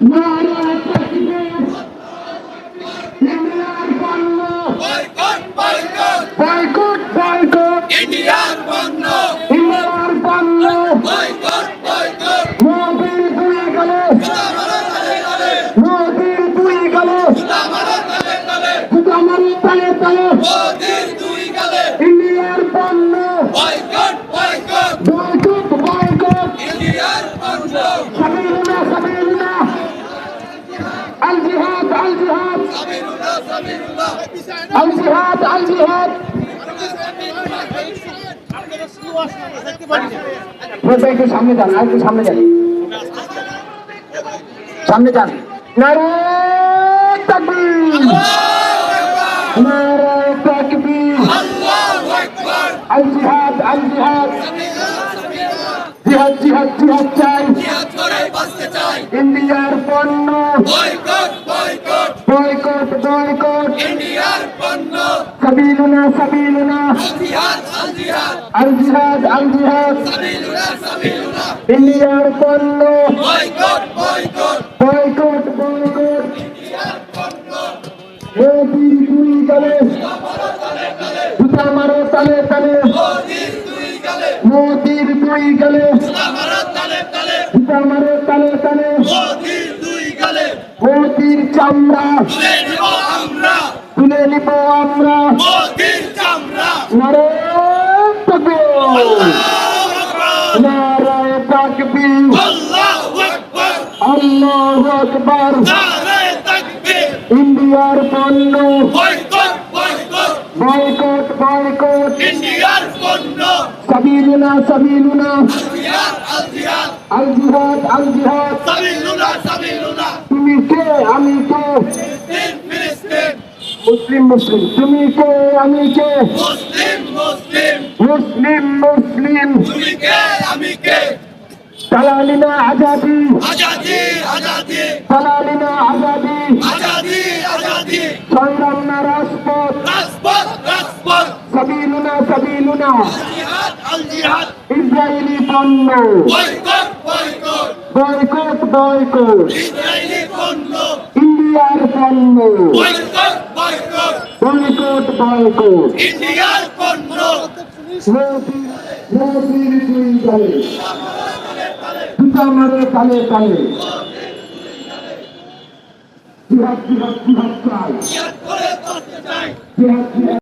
নারায় তাকবীর ইন্ডিয়ার পণ্য বয়কট বয়কট বয়কট বয়কট ইন্ডিয়ার পণ্য ইন্ডিয়ার পণ্য বয়কট বয়কট মোদির দুই গেলে আমারা তালে তালে মোদির দুই গেলে আমারা তালে তালে আমার তালে তালে মোদির দুই গালে ইন্ডিয়ার পণ্য বয়কট বয়কট বয়কট বয়কট ইন্ডিয়ার পণ্য সাবিলুনা সাবিলুনা আল জিহাদ আল জিহাদ। আল জিহাদ আল জিহাদ। একটু সামনে যান আর একটু সামনে যান। সামনে যান। নারায় তাকবীর। নারায় তাকবীর। আল জিহাদ আল জিহাদ। জিহাদ জিহাদ জিহাদ চাই জিহাদ করে বাঁচতে চাই ইন্ডিয়ার পণ্য। Boycott boycott. Boycott boycott. ইন্ডিয়ার পণ্য। সাবিলুনা সাবিলুনা। আল জিহাদ আল জিহাদ আল জিহাদ সাবিলুল্লাহ সাবিলুল্লাহ ইন্ডিয়ার পণ্য। Boycott boycott. Boycott boycott. ইন্ডিয়ার পণ্য। দুই গলে জুতা মারো তালে তালে। মোদির দুই গালে জুতা মারো তালে তালে মোদির দুই গালে মোদির চামড়া। তুলে নিব আমরা। চামড়া। নারায় তাকবীর। আল্লাহু আকবার। আল্লাহু আকবার। নারে তাকবীর। ইন্ডিয়ার পণ্য। Boycott boycott. Boycott boycott. ইন্ডিয়ার পণ্য। আল জিহাদ আল জিহাদ সাবিলুল্লাহ সাবিলুল্লাহ তুমি কে? আমি কে? মুসলিম মুসলিম। তুমি কে? আমি কে? মুসলিম মুসলিম। মুসলিম মুসলিম। তুমি কে? আমি কে? তালালিনা আজাদি। আজাদি আজাদি। তালালিনা আজাদি। আজাদি আজাদি। সংগ্রাম না রাজপথ। রাজপথ রাজপথ। সাবিলুনা সাবিলুনা। জিহাদ আল জিহাদ। ইসরায়েলি পণ্য। Boycott boycott. Boycott boycott. Israeli পণ্য। ইন্ডিয়ার পণ্য। Boycott boycott. Boycott boycott. ইন্ডিয়ার পণ্য। মোদি মোদির দুই দলে। জুতা মারে তালে তালে। জিহাদ জিহাদ জিহাদ চাই। জিহাদ করে বাঁচতে চাই। জিহাদ জিহাদ।